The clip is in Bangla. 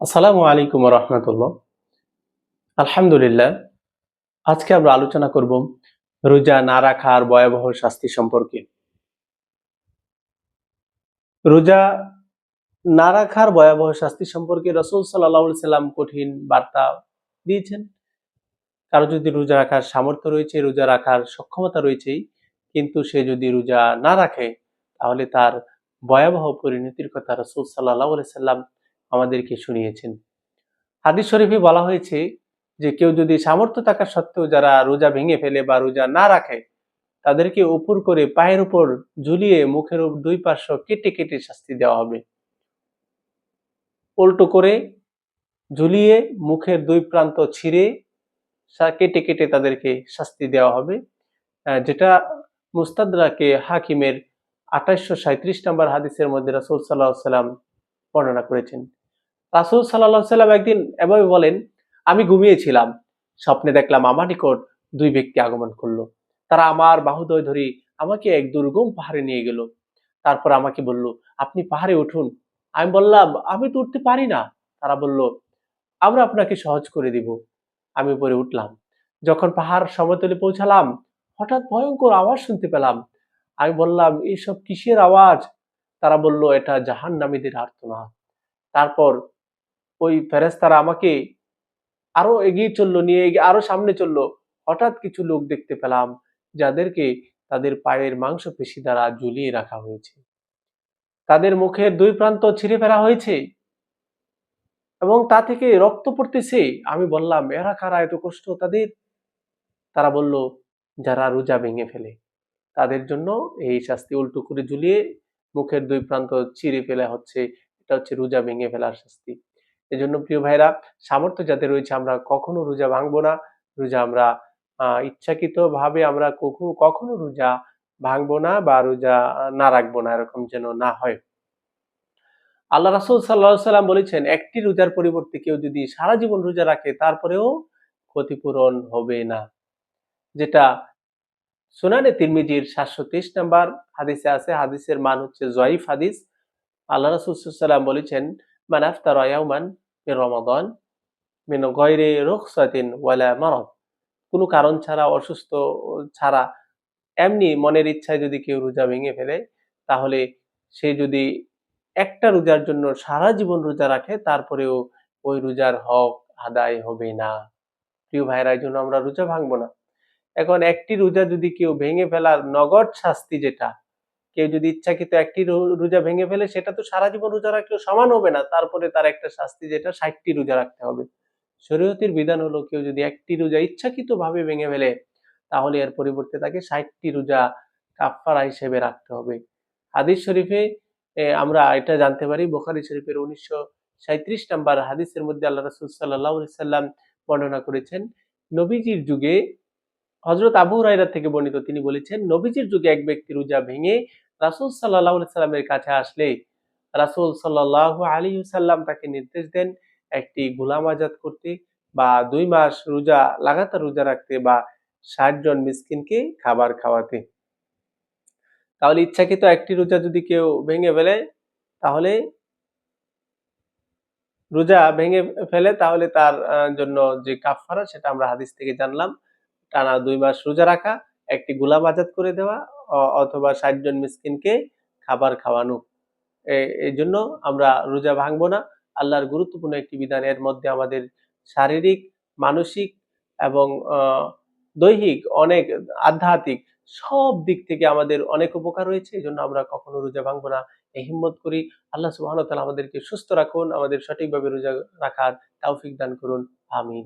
আসসালামু আলাইকুম রহমতুল্লাহ। আলহামদুলিল্লাহ, আজকে আমরা আলোচনা করব রোজা না রাখার ভয়াবহ শাস্তি সম্পর্কে। রোজা না রাখার ভয়াবহ শাস্তি সম্পর্কে রসুল সাল্লাহ সাল্লাম কঠিন বার্তা দিয়েছেন। কারও যদি রোজা রাখার সামর্থ্য রয়েছে, রোজা রাখার সক্ষমতা রয়েছেই কিন্তু সে যদি রোজা না রাখে, তাহলে তার ভয়াবহ পরিণতির কথা রসুল সাল্লাহ সাল্লাম আমাদেরকে শুনিয়েছেন। হাদিস শরীফে বলা হয়েছে যে, কেউ যদি সামর্থ্য থাকা সত্ত্বেও যারা রোজা ভেঙে ফেলে বা রোজা না রাখে, তাদেরকে উপর করে পায়ের উপর ঝুলিয়ে মুখের দুই পার্শ্ব কেটে কেটে শাস্তি দেওয়া হবে। উল্টো করে ঝুলিয়ে মুখের দুই প্রান্ত ছিঁড়ে কেটে কেটে তাদেরকে শাস্তি দেওয়া হবে। যেটা মুস্তাদাকে হাকিমের আঠাশশো সাঁত্রিশ নম্বর হাদিসের মধ্যে রাসুল সাল্লাহ সাল্লাম বর্ণনা করেছেন। রাসুল সাল্লাহ সাল্লাম একদিন এভাবে বলেন, আমি ঘুমিয়েছিলাম। স্বপ্নে দেখলাম আমার নিকট দুই ব্যক্তি আগমন করল। তারা আমার বাহুদয় ধরে আমাকে এক দুর্গম পাহাড়ে নিয়ে গেল। তারপর আমাকে বলল, আপনি পাহাড়ে উঠুন। আমি বললাম, আমি তো উঠতে পারি না। তারা বলল, আমরা আপনাকে সহজ করে দিব। আমি উপরে উঠলাম। যখন পাহাড় সমতলে পৌঁছালাম, হঠাৎ ভয়ঙ্কর আওয়াজ শুনতে পেলাম। আমি বললাম এইসব কিসের আওয়াজ? তারা বলল, এটা জাহান নামীদের আর্তনাদ। তারপর ওই ফেরেস্তারা আমাকে আরও এগিয়ে চলল, নিয়ে এগিয়ে আরও সামনে চলল। হঠাৎ কিছু লোক দেখতে পেলাম, যাদেরকে তাদের পায়ের মাংস পেশি দ্বারা ঝুলিয়ে রাখা হয়েছে। তাদের মুখের দুই প্রান্ত ছিঁড়ে ফেলা হয়েছে এবং তা থেকে রক্ত পড়তেছে। আমি বললাম, এরা কারা? এত কষ্ট তাদের? তারা বলল, যারা রোজা ভেঙে ফেলে। তাদের জন্য এই শাস্তি উল্টো করে ঝুলিয়ে মুখের দুই প্রান্ত চিরে ফেলা হচ্ছে। এটা হচ্ছে রোজা ভেঙে ফেলার শাস্তি। এজন্য প্রিয় ভাইরা, সামর্থ্য যাতে রয়েছে আমরা কখনো রোজা ভাঙবো না। রোজা আমরা ইচ্ছাকৃত ভাবে আমরা কখনো কখনো রোজা ভাঙবো না বা রোজা না রাখব না, এরকম যেন না হয়। আল্লাহ রাসুল সাল্লাহ সাল্লাম বলেছেন, একটি রোজার পরিবর্তে কেউ যদি সারা জীবন রোজা রাখে, তারপরেও ক্ষতিপূরণ হবে না। যেটা সুনানে তিরমিজির সাতশো তেইশ নাম্বার হাদিসে আছে। হাদিসের মান হচ্ছে জয়ীফ হাদিস। আল্লাহ রাসুসাল্লাম বলেছেন, মান আফতার ইয়াউমান রমাদন মিন গয়রে রুখসাতিন ওয়ালা মারদ। কোনো কারণ ছাড়া, অসুস্থ ছাড়া, এমনি মনের ইচ্ছায় যদি কেউ রোজা ভেঙে ফেলে, তাহলে সে যদি একটা রোজার জন্য সারা জীবন রোজা রাখে, তারপরেও ওই রোজার হক আদায় হবে না। প্রিয় ভাইরা এই জন্য আমরা রোজা ভাঙবো না। এখন একটি রোজা যদি কেউ ভেঙে ফেলার নগদ শাস্তি যেটা কেউ যদি ইচ্ছাকৃত একটি রোজা ভেঙে ফেলে, সেটা তো সারা জীবন রোজা রাখলেও সমান হবে না। তারপরে তার একটা শাস্তি যেটা, ষাটটি রোজা রাখতে হবে। শরীয়তির বিধান হলো, কেউ যদি একটি রোজা ইচ্ছাকৃত ভাবে ভেঙে ফেলে, তাহলে এর পরিবর্তে তাকে ষাটটি রোজা কাফারা হিসেবে রাখতে হবে। হাদিস শরীফে আমরা এটা জানতে পারি, বোখারি শরীফের উনিশশো সাঁত্রিশ নাম্বার হাদিসের মধ্যে আল্লাহ রসুল সাল্লাহ সাল্লাম বর্ণনা করেছেন, নবীজির যুগে হজরত আবু রায়রা থেকে বর্ণিত তিনি বলেছেন, নবীজির যুগে এক ব্যক্তি রোজা ভেঙে রাসুল সাল্লাহ সাল্লামের কাছে আসলে রাসুল সাল্লাহ আলী সাল্লাম তাকে নির্দেশ দেন একটি গোলাম আজাদ করতে বা দুই মাস রোজা, লাগাতার রোজা রাখতে বা ষাট জন মিসকিনকে খাবার খাওয়াতে। তাহলে ইচ্ছাকৃত একটি রোজা যদি কেউ ভেঙে ফেলে, তাহলে রোজা ভেঙে ফেলে, তাহলে তার জন্য যে কাফারা সেটা আমরা হাদিস থেকে জানলাম। টানা দুই মাস রোজা রাখা, একটি গোলাম আজাদ করে দেওয়া অথবা ষাট জন মিসকিনকে খাবার খাওয়ানো। এই জন্য আমরা রোজা ভাঙবো না। আল্লাহর গুরুত্বপূর্ণ একটি বিধান, এর মধ্যে আমাদের শারীরিক, মানসিক এবং দৈহিক অনেক আধ্যাত্মিক সব দিক থেকে আমাদের অনেক উপকার রয়েছে। এই জন্য আমরা কখনো রোজা ভাঙবো না। এই হিম্মত করি। আল্লাহ সুবাহ আমাদেরকে সুস্থ রাখুন, আমাদের সঠিকভাবে রোজা রাখার তৌফিক দান করুন। আমিন।